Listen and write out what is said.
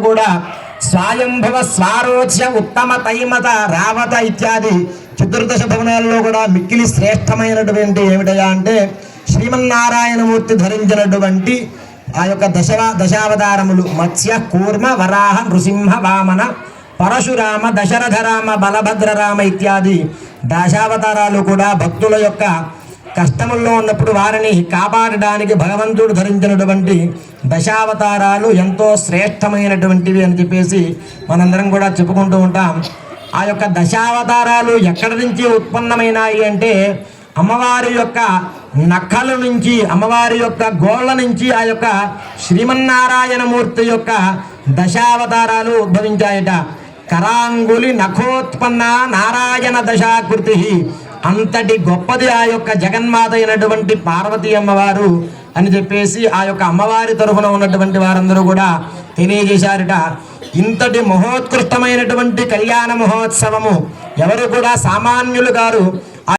కూడా స్వయంభవ స్వారోచ్య ఉత్తమ తైమత రావత ఇత్యాది చతుర్దశ భవనాల్లో కూడా మిక్కిలి శ్రేష్టమైనటువంటి ఏమిటయా అంటే శ్రీమన్నారాయణమూర్తి ధరించినటువంటి ఆ యొక్క దశవ దశావతారములు మత్స్య కూర్మ వరాహ నృసింహ వామన పరశురామ దశరథ రామ బలభద్ర బలభద్రరామ ఇత్యాది దశావతారాలు కూడా భక్తుల యొక్క కష్టముల్లో ఉన్నప్పుడు వారిని కాపాడడానికి భగవంతుడు ధరించినటువంటి దశావతారాలు ఎంతో శ్రేష్టమైనటువంటివి అని చెప్పేసి మనందరం కూడా చెప్పుకుంటూ ఉంటాం. ఆ యొక్క దశావతారాలు ఎక్కడి నుంచి ఉత్పన్నమైనాయి అంటే అమ్మవారి యొక్క నక్కల నుంచి అమ్మవారి యొక్క గోళ్ళ నుంచి ఆ యొక్క శ్రీమన్నారాయణమూర్తి యొక్క దశావతారాలు ఉద్భవించాయట. కరాంగులి నఖోత్పన్న నారాయణ దశాకృతి అంతటి గొప్పది ఆ యొక్క జగన్మాత అయినటువంటి పార్వతీ అమ్మవారు అని చెప్పేసి ఆ యొక్క అమ్మవారి తరఫున ఉన్నటువంటి వారందరూ కూడా తెలియజేశారట. ఇంతటి మహోత్కృష్టమైనటువంటి కళ్యాణ మహోత్సవము ఎవరు కూడా సామాన్యులు గారు